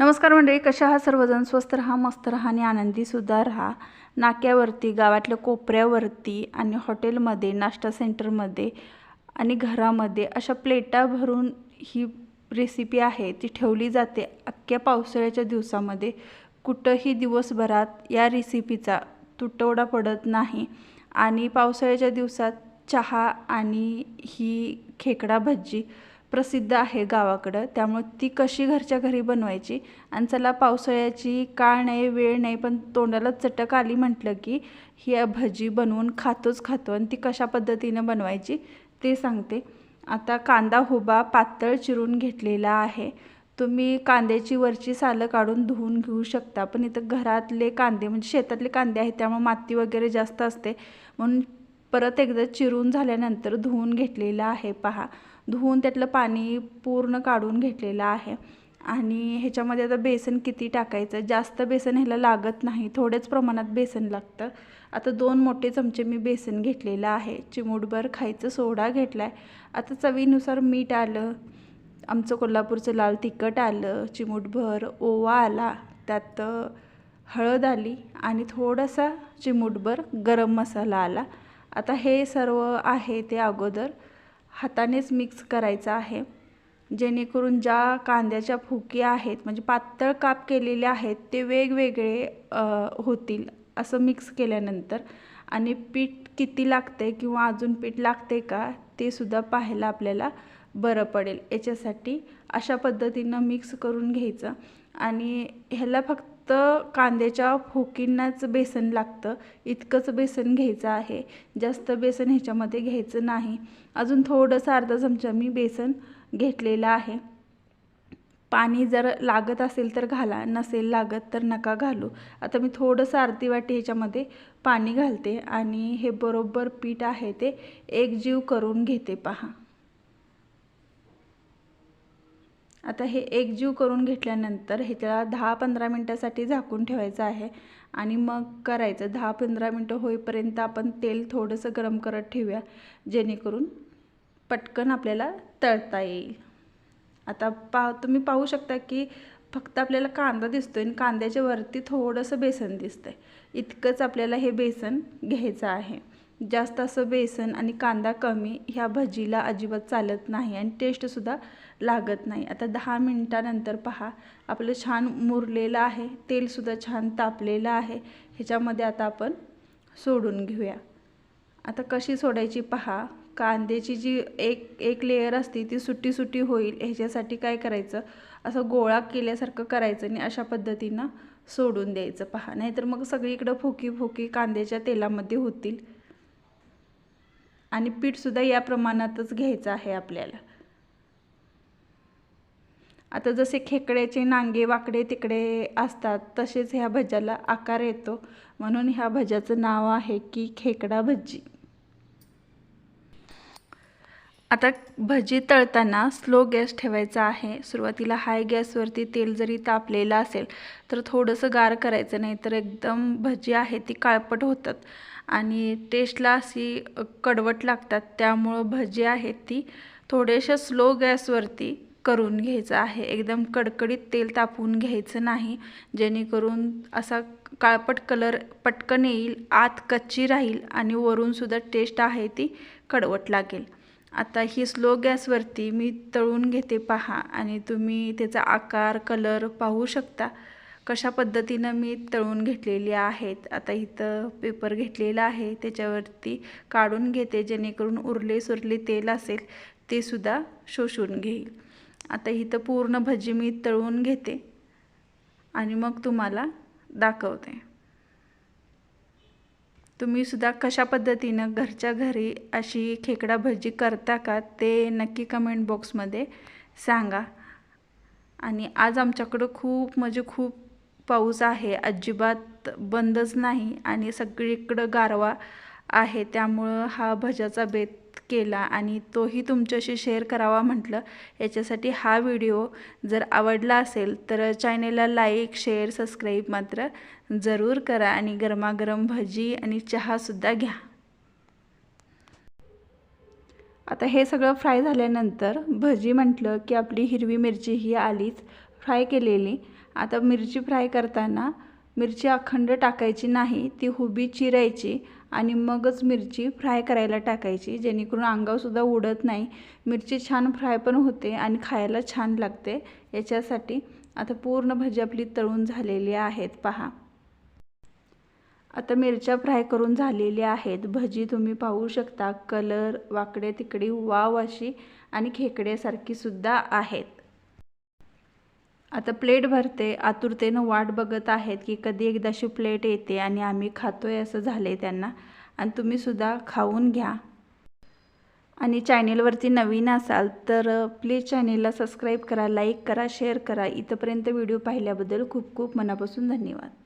नमस्कार मंडळी कशा आहात सर्वजण? स्वस्त राहा मस्त राहा आणि आनंदीसुद्धा राहा. नाक्यावरती गावातल्या कोपऱ्यावरती आणि हॉटेलमध्ये नाश्ता सेंटरमध्ये आणि घरामध्ये अशा प्लेटा भरून ही रेसिपी आहे. ती ठेवली जाते अख्ख्या पावसाळ्याच्या दिवसामध्ये. कुठंही दिवसभरात या रेसिपीचा तुटवडा पडत नाही. आणि पावसाळ्याच्या दिवसात चहा आणि ही खेकडा भज्जी प्रसिद्ध आहे गावाकडं. त्यामुळे ती कशी घरच्या घरी बनवायची आणि चला पावसाळ्याची काळ नाही वेळ नाही पण तोंडाला चटक आली म्हटलं की ही भजी बनवून खातोच खातो आणि ती कशा पद्धतीनं बनवायची ते सांगते. आता कांदा हुबा पातळ चिरून घेतलेला आहे. तुम्ही कांद्याची वरची सालं काढून धुवून घेऊ शकता पण इथं घरातले कांदे म्हणजे शेतातले कांदे आहेत त्यामुळे माती वगैरे जास्त असते. म्हणून परत एकदा चिरून झाल्यानंतर धुवून घेतलेलं आहे पहा. धुवून त्यातलं पाणी पूर्ण काढून घेतलेलं आहे. आणि ह्याच्यामध्ये आता बेसन किती टाकायचं? जास्त बेसन ह्याला लागत नाही. थोड्याच प्रमाणात बेसन लागतं. आता दोन मोठे चमचे मी बेसन घेतलेलं आहे. चिमूटभर खायचं सोडा घेतला आहे आता चवीनुसार मीठ आलं. आमचं कोल्हापूरचं लाल तिखट आलं. चिमूटभर ओवा आला. त्यात हळद आली. आणि थोडासा चिमूटभर गरम मसाला आला. आता हे सर्व आहे ते अगोदर हातानेच मिक्स करायचं आहे. जेणेकरून ज्या कांद्याच्या फुकी आहेत म्हणजे पातळ काप केलेले आहेत ते वेगवेगळे होतील असं मिक्स केल्यानंतर. आणि पीठ किती लागते किंवा अजून पीठ लागते का ते सुद्धा पाहायला आपल्याला बरं पडेल. याच्यासाठी अशा पद्धतीनं मिक्स करून घ्यायचं. आणि ह्याला फक्त कांद्याच्या फोकींनाच बेसन लागतं. इतकंच बेसन घ्यायचं आहे. जास्त बेसन ह्याच्यामध्ये घ्यायचं नाही. अजून थोडंसं अर्धा चमचा मी बेसन घेतलेलं आहे. पाणी जर लागत असेल तर घाला नसेल लागत तर नका घालू. आता मी थोडंसं अर्धी वाटी ह्याच्यामध्ये पाणी घालते आणि हे बरोबर पीठ आहे ते एकजीव करून घेते पहा. आता हे एकजीव करून घेतल्यानंतर हे त्याला दहा पंधरा मिनटासाठी झाकून ठेवायचं आहे आणि मग करायचं. दहा पंधरा मिनटं होईपर्यंत आपण तेल थोडंसं गरम करत ठेवूया जेणेकरून पटकन आपल्याला तळता येईल. आता पा तुम्ही पाहू शकता की फक्त आपल्याला कांदा दिसतो आणि कांद्याच्या वरती थोडंसं बेसन दिसतं आहे इतकंच आपल्याला हे बेसन घ्यायचं आहे. जास्त असं बेसन आणि कांदा कमी ह्या भजीला अजिबात चालत नाही आणि टेस्टसुद्धा लागत नाही. आता दहा मिनटानंतर पहा आपलं छान मुरलेलं आहे तेलसुद्धा छान तापलेलं आहे. ह्याच्यामध्ये आता आपण सोडून घेऊया. आता कशी सोडायची पहा कांद्याची जी एक एक लेयर असते ती सुट्टी सुट्टी होईल. ह्याच्यासाठी काय करायचं? असं गोळा केल्यासारखं करायचं आणि अशा पद्धतीनं सोडून द्यायचं पहा. नाहीतर मग सगळीकडं फुकी फुकी कांद्याच्या तेलामध्ये होतील. आणि पीठसुद्धा या प्रमाणातच घ्यायचं आहे आपल्याला. आता जसे खेकड्याचे नांगे वाकडे तिकडे असतात तसेच ह्या भज्याला आकार येतो. म्हणून ह्या भज्याचं नाव आहे की खेकडा भज्जी. आता भजी तळताना स्लो गॅस ठेवायचा आहे. सुरुवातीला हाय गॅसवरती तेल जरी तापलेलं असेल तर थोडंसं गार करायचं नाही तर एकदम भजी आहे ती काळपट होतात. आणि टेस्टला अशी कडवट लागतात त्यामुळं भजी आहेत ती थोडेशा स्लो गॅसवरती करून घ्यायचं आहे. एकदम कडकडीत तेल तापवून घ्यायचं नाही जेणेकरून असा काळपट कलर पटकन येईल आत कच्ची राहील आणि वरूनसुद्धा टेस्ट आहे ती कडवट लागेल. आता ही स्लो गॅसवरती मी तळून घेते पहा आणि तुम्ही त्याचा आकार कलर पाहू शकता. कशा पद्धतीनं मी तळून घेतलेली आहेत आता इथं पेपर घेतलेला आहे त्याच्यावरती काढून घेते जेणेकरून उरले सुरले तेल असेल ते सुद्धा शोषून घेईल. आता इथं पूर्ण भजी मी तळून घेते आणि मग तुम्हाला दाखवते. तुम्ही सुद्धा कशा पद्धतीनं घरच्या घरी अशी खेकडा भजी करता का ते नक्की कमेंट बॉक्समध्ये सांगा. आणि आज आमच्याकडं खूप म्हणजे खूप पाऊस आहे अजिबात बंदच नाही आणि सगळीकडं गारवा आहे. त्यामुळं हा भज्याचा बेत केला आणि तोही तुमच्याशी शेअर करावा म्हटलं. याच्यासाठी हा व्हिडिओ जर आवडला असेल तर चॅनेलला लाईक शेअर सबस्क्राईब मात्र जरूर करा आणि गरमागरम भजी आणि चहासुद्धा घ्या. आता हे सगळं फ्राय झाल्यानंतर भजी म्हटलं की आपली हिरवी मिरची ही आलीच. फ्राय केलेली. आता मिरची फ्राय करताना मिरची अखंड टाकायची नाही ती हुबी चिरायची आणि मगच मिरची फ्राय करायला टाकायची जेणेकरून अंगावरसुद्धा उडत नाही. मिरची छान फ्राय पण होते आणि खायला छान लागते. याच्यासाठी आता पूर्ण भजी आपली तळून झालेली आहेत पहा. आता मिरच्या फ्राय करून झालेल्या आहेत. भजी तुम्ही पाहू शकता. कलर वाकडे तिकडे वाव अशी आणि खेकड्यासारखी सुद्धा आहेत. आता प्लेट भरते आतुरतेनं वाट बघत आहेत की कधी एकदाशी प्लेट येते आणि आम्ही खातोय असं झालं आहे त्यांना. आणि तुम्हीसुद्धा खाऊन घ्या. आणि चॅनेलवरती नवीन असाल तर प्लीज चॅनेलला सबस्क्राईब करा लाईक करा शेअर करा. इथंपर्यंत व्हिडिओ पाहिल्याबद्दल खूप खूप मनापासून धन्यवाद.